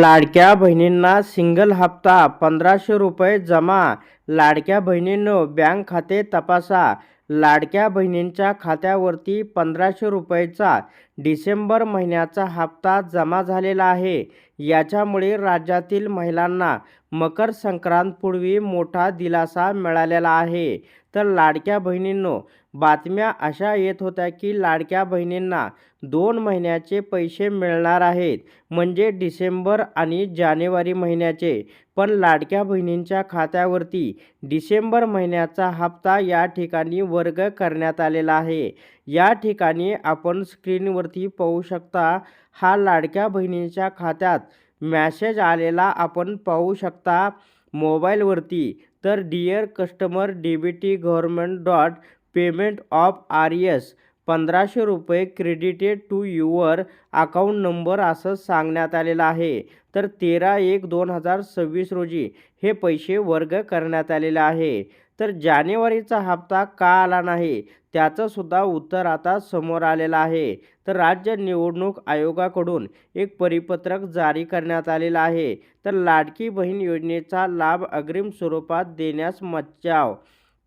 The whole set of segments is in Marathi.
लाडक्या बहिणींना सिंगल हप्ता पंधराशे रुपये जमा. लाडक्या बहिणींनो बँक खाते तपासा. लाडक्या बहिणींच्या खात्यावरती पंधराशे रुपयेचा डिसेंबर महिन्याचा हप्ता जमा झालेला आहे. याच्यामुळे राज्यातील महिलांना मकर संक्रांतपूर्वी मोठा दिलासा मिळालेला आहे. तर लाडक्या बहिणींनो बातम्या अशा येत होत्या की लाडक्या बहिणींना दोन महिन्याचे पैसे मिळणार आहेत म्हणजे डिसेंबर आणि जानेवारी महिन्याचे. पण लाडक्या बहिणींच्या खात्यावरती डिसेंबर महिन्याचा हप्ता या ठिकाणी वर्ग करण्यात आलेला आहे. या ठिकाणी आपण स्क्रीनवरती पाहू शकता हा लाडक्या बहिणीच्या खात्यात मॅसेज आलेला आपण पाहू शकता. मोबाईलवरती तर dear customer D B T government dot payment of R S पंधराशे रुपये credited to your account number असं सांगण्यात आलेलं आहे. तर तेरा एक दोन हजार सव्वीस रोजी हे पैसे वर्ग करण्यात आलेले आहे. तर जानेवारीचा हप्ता का आला नाही? त्याचंसुद्धा उत्तर आता समोर आलेलं आहे. तर राज्य निवडणूक आयोगाकडून एक परिपत्रक जारी करण्यात आलेलं आहे. तर लाडकी बहीण योजनेचा लाभ अग्रिम स्वरूपात देण्यास मज्जाव.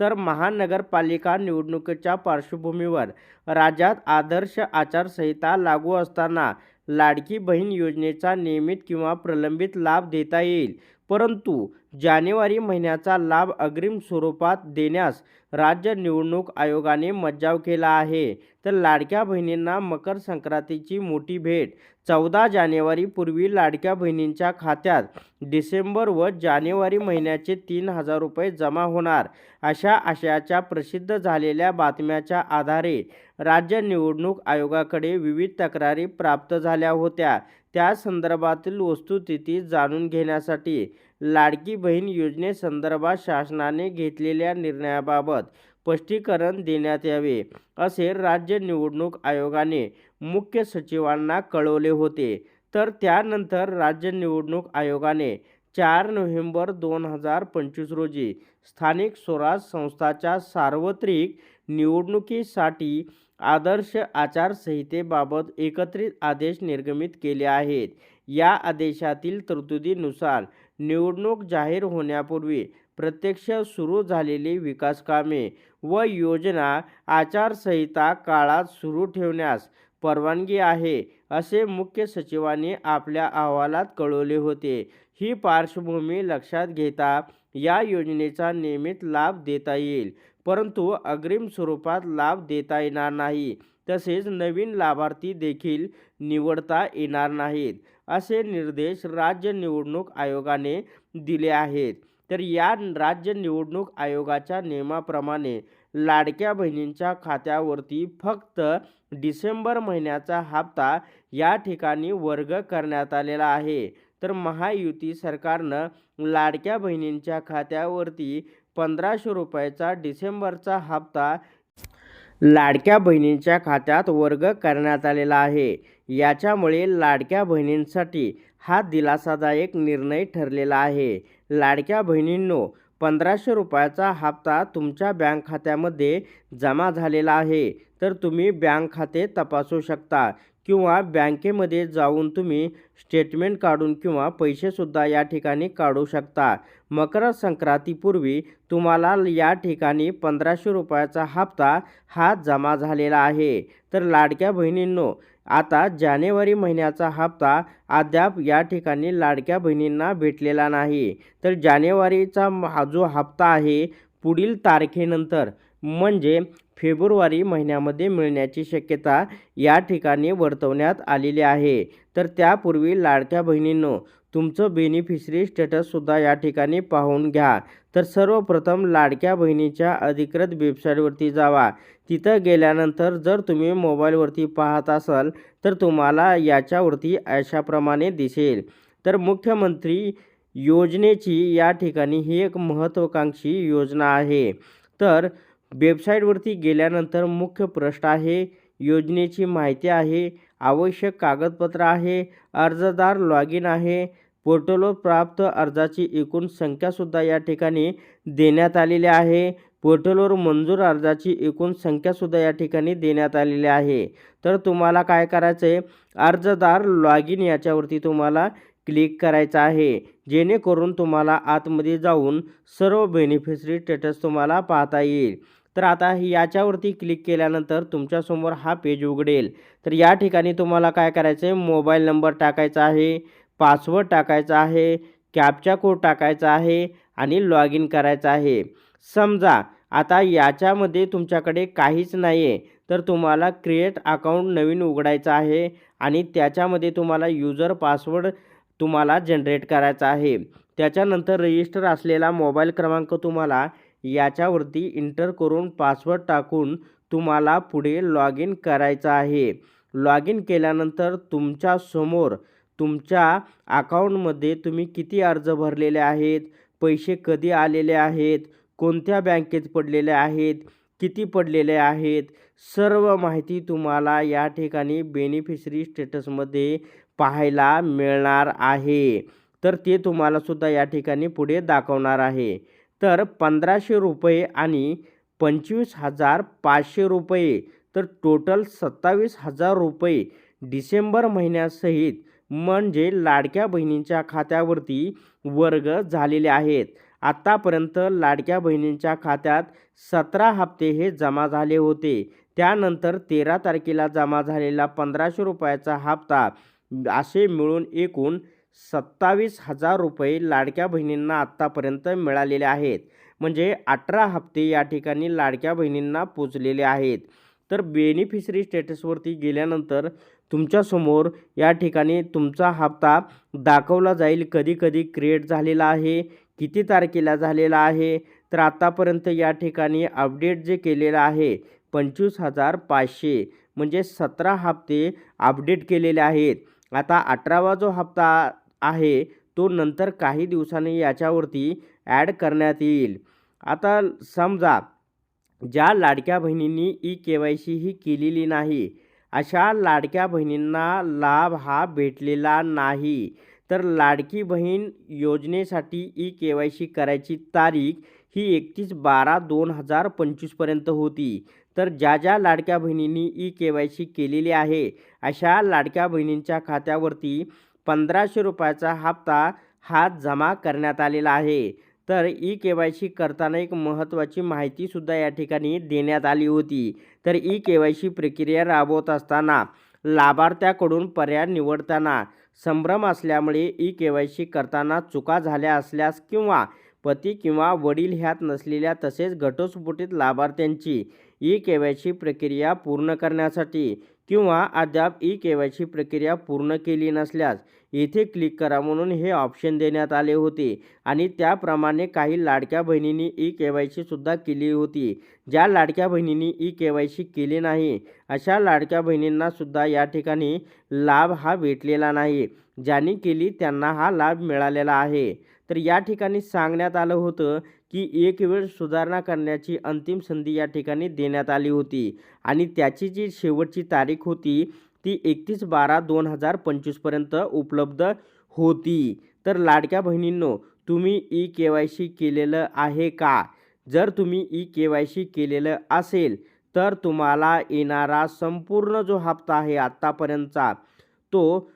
तर महानगरपालिका निवडणुकीच्या पार्श्वभूमीवर राज्यात आदर्श आचारसंहिता लागू असताना लाडकी बहीण योजनेचा नियमित किंवा प्रलंबित लाभ देता येईल. परंतु जानेवारी महिन्याचा लाभ अग्रिम स्वरूपात देण्यास राज्य निवडणूक आयोगाने मज्जाव केला आहे. तर लाडक्या बहिणींना मकर संक्रांतीची मोठी भेट. चौदा जानेवारीपूर्वी लाडक्या बहिणींच्या खात्यात डिसेंबर व जानेवारी महिन्याचे तीन हजार रुपये जमा होणार. अशा आशयाच्या प्रसिद्ध झालेल्या बातम्याच्या आधारे राज्य निवडणूक आयोगाकडे विविध तक्रारी प्राप्त झाल्या होत्या. त्या संदर्भातील वस्तुस्थिती जाणून घेण्यासाठी लाडकी बहीण योजनेसंदर्भात शासनाने घेतलेल्या निर्णयाबाबत स्पष्टीकरण देण्यात यावे असे राज्य निवडणूक आयोगाने मुख्य सचिवांना कळवले होते. तर त्यानंतर राज्य निवडणूक आयोगाने चार नोव्हेंबर दोन हजार पंचवीस रोजी स्थानिक स्वराज संस्थाच्या सार्वत्रिक निवडणुकीसाठी आदर्श आचारसंहितेबाबत एकत्रित आदेश निर्गमित केले आहेत. या आदेशातील तरतुदीनुसार निवडणूक जाहीर होण्यापूर्वी प्रत्यक्ष सुरू झालेली विकासकामे व योजना आचारसंहिता काळात सुरू ठेवण्यास परवानगी आहे. असे मुख्य सचिवांनी आपल्या अहवालात कळवले होते. ही पार्श्वभूमी लक्षात घेता या योजनेचा नियमित लाभ देता येईल. परंतु अग्रिम स्वरूपात लाभ देता येणार नाही. तसेच नवीन लाभार्थी देखील निवडता येणार नाहीत असे निर्देश राज्य निवडणूक आयोगाने दिले आहेत. तर या राज्य निवडणूक आयोगाच्या नियमाप्रमाणे लाडक्या बहिणींच्या खात्यावरती फक्त डिसेंबर महिन्याचा हप्ता या ठिकाणी वर्ग करण्यात आलेला आहे. तर महायुती सरकारनं लाडक्या बहिणींच्या खात्यावरती पंधराशे रुपयाचा डिसेंबरचा हप्ता लाडक्या बहिणींच्या खात्यात वर्ग करण्यात आलेला आहे. याच्यामुळे लाडक्या बहिणींसाठी हा दिलासादायक निर्णय ठरलेला आहे. लाडक्या बहिणींनो पंधराशे रुपयाचा हप्ता तुमच्या बँक खात्यामध्ये जमा झालेला आहे. तर तुम्ही बँक खाते तपासू शकता किंवा बँकेमध्ये जाऊन तुम्ही स्टेटमेंट काढून किंवा पैसेसुद्धा या ठिकाणी काढू शकता. मकर संक्रांतीपूर्वी तुम्हाला या ठिकाणी पंधराशे रुपयाचा हप्ता हा जमा झालेला आहे. तर लाडक्या बहिणींनो आता जानेवारी महिन्याचा हप्ता अद्याप या ठिकाणी लाडक्या बहिणींना भेटलेला नाही. तर जानेवारीचा हा जो हप्ता आहे पुढील तारखेनंतर म्हणजे फेब्रुवारी महिन्यामध्ये मिळण्याची शक्यता या ठिकाणी वर्तवण्यात आलेली आहे. तर त्यापूर्वी लाडक्या बहिणींनो तुमचं बेनिफिशरी स्टेटससुद्धा या ठिकाणी पाहून घ्या. तर सर्वप्रथम लाडक्या बहिणीच्या अधिकृत वेबसाईटवरती जावा. तिथं गेल्यानंतर जर तुम्ही मोबाईलवरती पाहत असाल तर तुम्हाला याच्यावरती अशाप्रमाणे दिसेल. तर मुख्यमंत्री योजनेची या ठिकाणी ही एक महत्त्वाकांक्षी योजना आहे. तर वेबसाईटवरती गेल्यानंतर मुख्य प्रश्न आहे योजनेची माहिती आहे आवश्यक कागदपत्र आहे अर्जदार लॉग इन आहे पोर्टलवर प्राप्त अर्जाची एकूण संख्यासुद्धा या ठिकाणी देण्यात आलेली आहे पोर्टलवर मंजूर अर्जाची एकूण संख्यासुद्धा या ठिकाणी देण्यात आलेली आहे. तर तुम्हाला काय करायचं आहे अर्जदार लॉग इन याच्यावरती तुम्हाला क्लिक करायचं आहे. जेणेकरून तुम्हाला आतमध्ये जाऊन सर्व बेनिफिशरी स्टेटस तुम्हाला पाहता येईल. तर आता याच्यावरती क्लिक केल्यानंतर तुमच्यासमोर हा पेज उघडेल. तर या ठिकाणी तुम्हाला काय करायचं आहे मोबाईल नंबर टाकायचा आहे पासवर्ड टाकायचा आहे कॅपचा कोड टाकायचा आहे आणि लॉग इन करायचं आहे. समजा आता याच्यामध्ये तुमच्याकडे काहीच नाही आहे तर तुम्हाला क्रिएट अकाउंट नवीन उघडायचं आहे आणि त्याच्यामध्ये तुम्हाला युजर पासवर्ड तुम्हाला जनरेट करायचा आहे. त्याच्यानंतर रजिस्टर असलेला मोबाईल क्रमांक तुम्हाला याच्यावरती इंटर करून पासवर्ड टाकून तुम्हाला पुढे लॉग इन करायचं आहे. लॉग इन केल्यानंतर तुमच्यासमोर तुमच्या अकाउंटमध्ये तुम्ही किती अर्ज भरलेले आहेत पैसे कधी आलेले आहेत कोणत्या बँकेत पडलेले आहेत किती पडलेले आहेत सर्व माहिती तुम्हाला या ठिकाणी बेनिफिशरी स्टेटसमध्ये पाहायला मिळणार आहे. तर ते तुम्हालासुद्धा या ठिकाणी पुढे दाखवणार आहे. तर पंधराशे रुपये आणि पंचवीस हजार पाचशे रुपये तर टोटल सत्तावीस हजार रुपये डिसेंबर महिन्यासहित म्हणजे लाडक्या बहिणींच्या खात्यावरती वर्ग झालेले आहेत. आत्तापर्यंत लाडक्या बहिणींच्या खात्यात सतरा हप्ते हे जमा झाले होते. त्यानंतर तेरा तारखेला जमा झालेला पंधराशे रुपयाचा हप्ता असे मिळून एकूण सत्तावीस हजार रुपये लाडक्या बहिणींना आत्तापर्यंत मिळालेले आहेत. म्हणजे अठरा हप्ते या ठिकाणी लाडक्या बहिणींना पोचलेले आहेत. तर बेनिफिशरी स्टेटसवरती गेल्यानंतर तुमच्यासमोर या ठिकाणी तुमचा हप्ता दाखवला जाईल. कधी कधी क्रिएट झालेला आहे. किती तारखेला झालेला आहे? तर आत्तापर्यंत या ठिकाणी अपडेट जे केलेलं आहे पंचवीस हजार पाचशे. म्हणजे सतरा हप्ते अपडेट केलेले आहेत. आता अठरावा जो हप्ता आहे तो नंतर काही दिवसांनी याच्यावरती ॲड करण्यात येईल. आता समजा ज्या लाडक्या बहिणींनी ई के वाय सी ही केलेली नाही अशा लाडक्या बहिणींना लाभ हा भेटलेला नाही. तर लाडकी बहीण योजनेसाठी ई के वाय सी करायची तारीख ही एकतीस बारा दोन हजार पंचवीसपर्यंत होती. तर ज्या ज्या लाडक्या बहिणींनी ई के वाय सी केलेली आहे अशा लाडक्या बहिणींच्या खात्यावरती पंधराशे रुपयाचा हप्ता हा जमा करण्यात आलेला आहे. तर ई के वाय सी करताना एक महत्त्वाची माहितीसुद्धा या ठिकाणी देण्यात आली होती. तर ई के वाय सी प्रक्रिया राबवत असताना लाभार्थ्याकडून पर्याय निवडताना संभ्रम असल्यामुळे ई के वाय सी करताना चुका झाल्या असल्यास किंवा पती किंवा वडील ह्यात नसलेल्या तसेच घटस्फोटित लाभार्थ्यांची ई के वाय सी प्रक्रिया पूर्ण करण्यासाठी किंवा अद्याप ई के वाय सी प्रक्रिया पूर्ण केली नसल्यास येथे क्लिक करा म्हणून हे ऑप्शन देण्यात आले होते. आणि त्याप्रमाणे काही लाडक्या बहिणींनी ई के वाय सीसुद्धा केली होती. ज्या लाडक्या बहिणींनी ई के वाय सी केली नाही अशा लाडक्या बहिणींनासुद्धा या ठिकाणी लाभ हा भेटलेला नाही. ज्यांनी केली त्यांना हा लाभ मिळालेला आहे. तर या ठिकाणी सांगण्यात आलं होतं की एक वेळ सुधारणा करण्याची अंतिम संधी या ठिकाणी देण्यात आली होती. आणि त्याची जी शेवटची तारीख होती ती एकतीस बारा दोन हजार पंचवीसपर्यंत उपलब्ध होती. तर लाडक्या बहिणींनो तुम्ही ई के वाय सी केलेलं आहे का? जर तुम्ही ई के वाय सी केलेलं असेल तर तुम्हाला येणारा संपूर्ण जो हप्ता आहे आत्तापर्यंतचा तो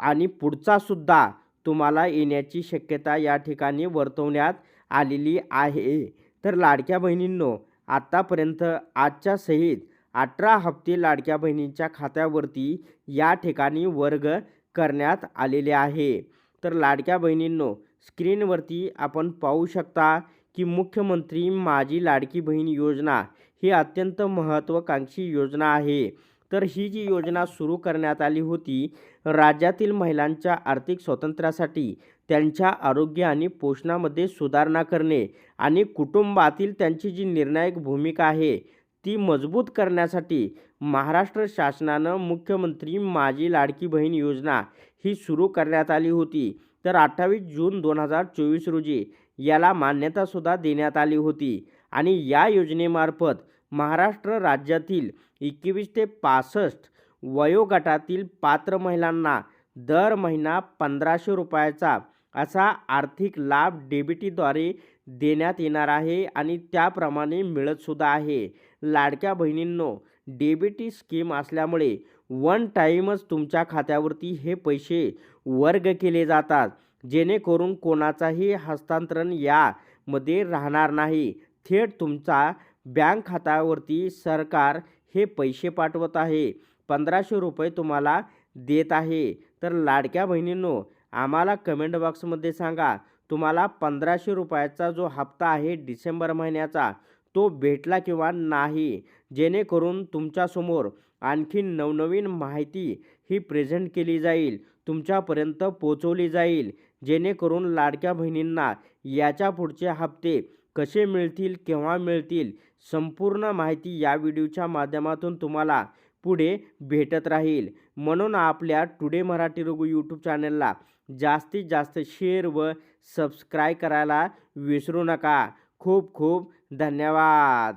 आणि पुढचासुद्धा तुम्हाला येण्याची शक्यता या ठिकाणी वर्तवण्यात आलेली आहे. तर लाडक्या बहिणींनो आत्तापर्यंत आजच्या सहित अठरा हप्ते लाडक्या बहिणींच्या खात्यावरती या ठिकाणी वर्ग करण्यात आलेले आहे. तर लाडक्या बहिणींनो स्क्रीनवरती आपण पाहू शकता की मुख्यमंत्री माझी लाडकी बहीण योजना ही अत्यंत महत्त्वाकांक्षी योजना आहे. तर ही जी योजना सुरू करण्यात आली होती राज्यातील महिलांच्या आर्थिक स्वातंत्र्यासाठी त्यांच्या आरोग्य आणि पोषणामध्ये सुधारणा करणे आणि कुटुंबातील त्यांची जी निर्णायक भूमिका आहे ती मजबूत करण्यासाठी महाराष्ट्र शासनानं मुख्यमंत्री माझी लाडकी बहीण योजना ही सुरू करण्यात आली होती. तर अठ्ठावीस जून दोन हजार चोवीस रोजी याला मान्यतासुद्धा देण्यात आली होती आणि या योजनेमार्फत महाराष्ट्र राज्यातील एकवीस ते पासष्ट वयोगटातील पात्र महिलांना दर महिना पंधराशे रुपयाचा असा आर्थिक लाभ डेबिटीद्वारे देण्यात येणार आहे आणि त्याप्रमाणे मिळतसुद्धा आहे. लाडक्या बहिणींनो डेबिटी स्कीम असल्यामुळे वन टाईमच तुमच्या खात्यावरती हे पैसे वर्ग केले जातात. जेणेकरून कोणाचाही हस्तांतरण यामध्ये राहणार नाही. थेट तुमचा बँक खात्यावरती सरकार हे पैसे पाठवत आहे. पंधराशे रुपये तुम्हाला देत आहे. तर लाडक्या बहिणींनो आम्हाला कमेंट बॉक्समध्ये सांगा तुम्हाला पंधराशे रुपयाचा जो हप्ता आहे डिसेंबर महिन्याचा तो भेटला किंवा नाही? जेणेकरून तुमच्यासमोर आणखी नवनवीन माहिती ही प्रेझेंट केली जाईल तुमच्यापर्यंत पोचवली जाईल. जेणेकरून लाडक्या बहिणींना याच्या पुढचे हप्ते कसे मिळतील केव्हा मिळतील संपूर्ण माहिती या व्हिडिओच्या माध्यमातून तुम्हाला पुढे भेटत राहील. म्हणून आपल्या टुडे मराठी रघु यूट्यूब चॅनलला जास्तीत जास्त शेअर व सबस्क्राईब करायला विसरू नका. खूप खूप धन्यवाद.